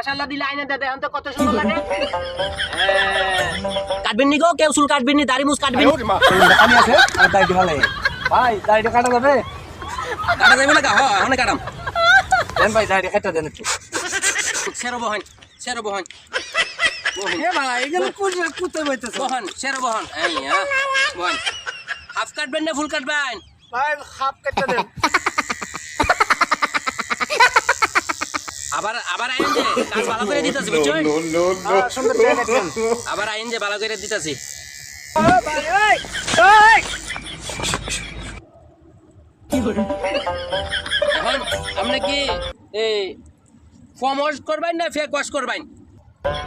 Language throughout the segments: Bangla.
মাশাআল্লাহ দিলে আইনে দে দেখেন তো কত সুন্দর লাগে। কাটবেন নি গো কেউ চুল কাটবেন নি দাড়ি মুছ কাটবেন আমি আছে। আর দাইটি ভালো ভাই দাইটি কাটা যাবে? কাটা যাবে না হ্যাঁ হনে কাটাম। দেন ভাই দাইটি কাটা দেন একটু। সেরো বহন সেরো বহন এ ভাই এখানে কুচে কুতে বইতেছে? বহন সেরো বহন এই হ্যাঁ বহন। হাফ কাটবেন না ফুল কাটবেন? ভাই হাফ কাটা দেন। আবার আইন যে কাজ ভালো করে দিতেছি আবার আইন যে ভালো করে দিতেছি। ভাই ওই ওই এখন আপনি কি এই ফর্ম ওয়াশ করবেন না ফেক ওয়াশ করবেন?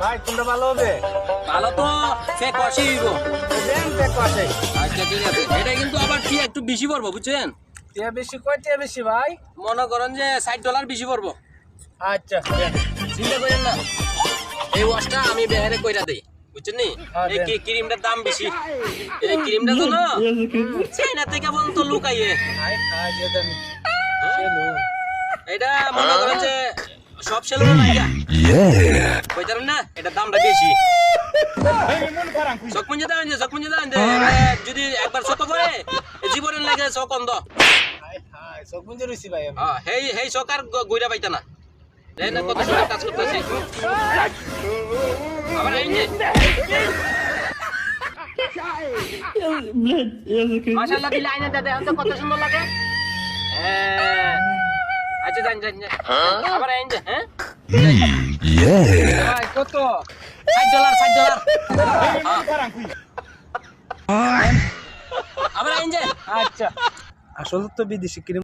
ভাই ভালো হবে? ভালো তো ফেক ওয়াশই হইব। আচ্ছা ঠিক আছে। এটা কিন্তু আবার কি একটু বেশি পড়ব বুঝছেন? বেশি কয় বেশি ভাই? মনে করেন যে ষাট ডলার বেশি পড়ব। আচ্ছা। চিন্তা করেন না। এই ওয়াশটা আমি বেহারে কইরা দেই বুঝছেন নি? হ্যাঁ, এই ক্রিমটার দাম বেশি? এই ক্রিমটা তো না? চাইনা থেকে বলতো লুকাইয়ে। চলো এটা মনে করেন যে সব সেলুনে লাগা কইতারেন না? এটা দামটা বেশি। চোখ পুঞ্জে যে চোখ পুঞ্জে যে। যদি একবার চোখ করে জীবনের লাগে রইছি ভাই হ্যাঁ, হেই হেই আর গইরা পাইতা না। দেখ না কত সুন্দর কাজ করতেছি। আবার এই যে মাশাআল্লাহ দিলে আইনে দে দেখেন তো কত সুন্দর লাগে। হ্যাঁ। আচ্ছা যান যান যান। আবার আইন যে হ্যাঁ? কত? ষাট ডলার ষাট ডলার। আবার আইন যে আচ্ছা। আসলে তো বিদেশি ক্রিম